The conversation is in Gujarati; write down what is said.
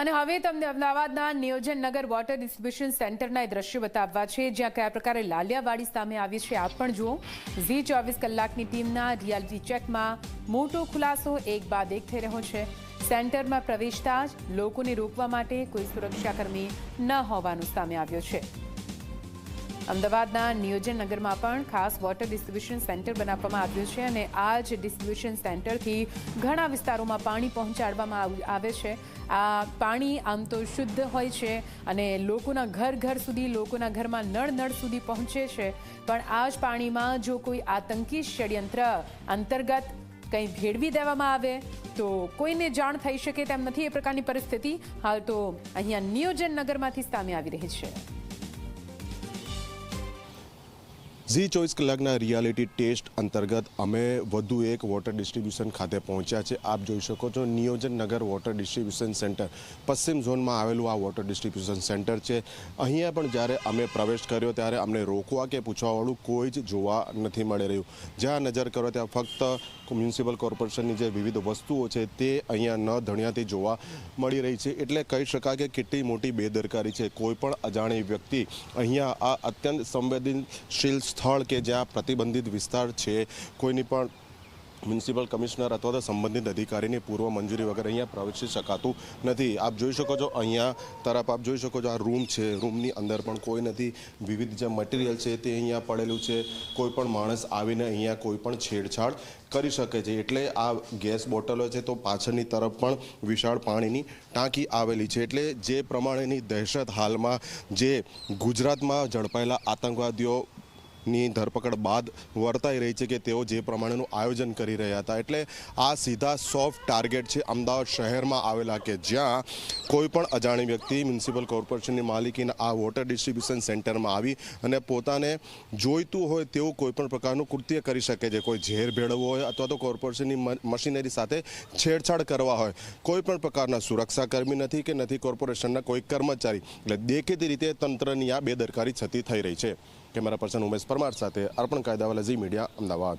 અને હવે તમને અમદાવાદના નિયોજન નગર વોટર ડિસ્ટ્રીબ્યુશન સેન્ટરના દ્રશ્યો બતાવવા છે, જ્યાં કયા પ્રકારે લાલિયાવાડી સામે આવી છે, આપ પણ જુઓ. ઝી ચોવીસ કલાકની ટીમના રિયાલિટી ચેકમાં મોટો ખુલાસો એક બાદ એક થઈ રહ્યો છે. સેન્ટરમાં પ્રવેશતા જ લોકોને રોકવા માટે કોઈ સુરક્ષાકર્મી ન હોવાનું સામે આવ્યું છે. અમદાવાદના નિયોજન નગરમાં પણ ખાસ વોટર ડિસ્ટ્રીબ્યુશન સેન્ટર બનાવવામાં આવ્યું છે અને આ જ ડિસ્ટ્રીબ્યુશન સેન્ટરથી ઘણા વિસ્તારોમાં પાણી પહોંચાડવામાં આવ- છે. આ પાણી આમ તો શુદ્ધ હોય છે અને લોકોના ઘર ઘર સુધી, લોકોના ઘરમાં નળ નળ સુધી પહોંચે છે. પણ આ જ પાણીમાં જો કોઈ આતંકી ષડયંત્ર અંતર્ગત કંઈ ભેળવી દેવામાં આવે, તો કોઈને જાણ થઈ શકે તેમ નથી એ પ્રકારની પરિસ્થિતિ. હાલ તો અહીંયા નિયોજન નગરમાંથી સામે આવી રહી છે. ઝી ચોવીસ કલાકના રિયાલિટી ટેસ્ટ અંતર્ગત અમે વધુ એક વોટર ડિસ્ટ્રીબ્યુશન ખાતે પહોંચ્યા છે. આપ જોઈ શકો છો નિયોજન નગર વોટર ડિસ્ટ્રીબ્યુશન સેન્ટર. પશ્ચિમ ઝોનમાં આવેલું આ વોટર ડિસ્ટ્રીબ્યુશન સેન્ટર છે. અહીંયા પણ જ્યારે અમે પ્રવેશ કર્યો, ત્યારે અમને રોકવા કે પૂછવાવાળું કોઈ જ જોવા નથી મળી રહ્યું. જ્યાં નજર કરો, ત્યાં ફક્ત મ્યુનિસિપલ કોર્પોરેશનની જે વિવિધ વસ્તુઓ છે, તે અહીંયા ન ધણિયાથી જોવા મળી રહી છે. એટલે કહી શકાય કે કેટલી મોટી બેદરકારી છે. કોઈ પણ અજાણી વ્યક્તિ અહીંયા આ અત્યંત સંવેદનશીલ સ્થળ કે જ્યાં પ્રતિબંધિત વિસ્તાર છે, કોઈની પણ મ્યુનિસિપલ કમિશનર અથવા તો સંબંધિત અધિકારીની પૂર્વ મંજૂરી વગર અહીંયા પ્રવેશી શકાતું નથી. આપ જોઈ શકો છો અહીંયા તરફ આપ જોઈ શકો છો આ રૂમ છે. રૂમની અંદર પણ કોઈ નથી. વિવિધ જે મટીરિયલ છે તે અહીંયા પડેલું છે. કોઈ પણ માણસ આવીને અહીંયા કોઈ પણ છેડછાડ કરી શકે છે. એટલે આ ગેસ બોટલો છે તો પાછળની તરફ પણ વિશાળ પાણીની ટાંકી આવેલી છે. એટલે જે પ્રમાણેની દહેશત હાલમાં જે ગુજરાતમાં ઝડપાયેલા આતંકવાદીઓ ની ધરપકડ બાદ વર્તાઈ રહી છે કે તેઓ જે પ્રમાણેનું આયોજન કરી રહ્યા હતા. એટલે આ સીધા સોફ્ટ ટાર્ગેટ છે અમદાવાદ શહેરમાં આવેલા કે જ્યાં કોઈ પણ અજાણી વ્યક્તિ મ્યુનિસિપલ કોર્પોરેશનની માલિકીના આ વોટર ડિસ્ટ્રીબ્યુશન સેન્ટરમાં આવી અને પોતાને જોઈતું હોય તેવું કોઈપણ પ્રકારનું કૃત્ય કરી શકે છે. કોઈ ઝેર ભેળવવું હોય અથવા તો કોર્પોરેશનની મશીનરી સાથે છેડછાડ કરવા હોય. કોઈ પણ પ્રકારના સુરક્ષાકર્મી નથી કે નથી કોર્પોરેશનના કોઈ કર્મચારી. એટલે દેખીતી રીતે તંત્રની આ બેદરકારી છતી થઈ રહી છે. કેમેરા પર્સન ઉમેશ પરમાર સાથે અર્પણ કાયદાવાલા ઝી મીડિયા અમદાવાદ.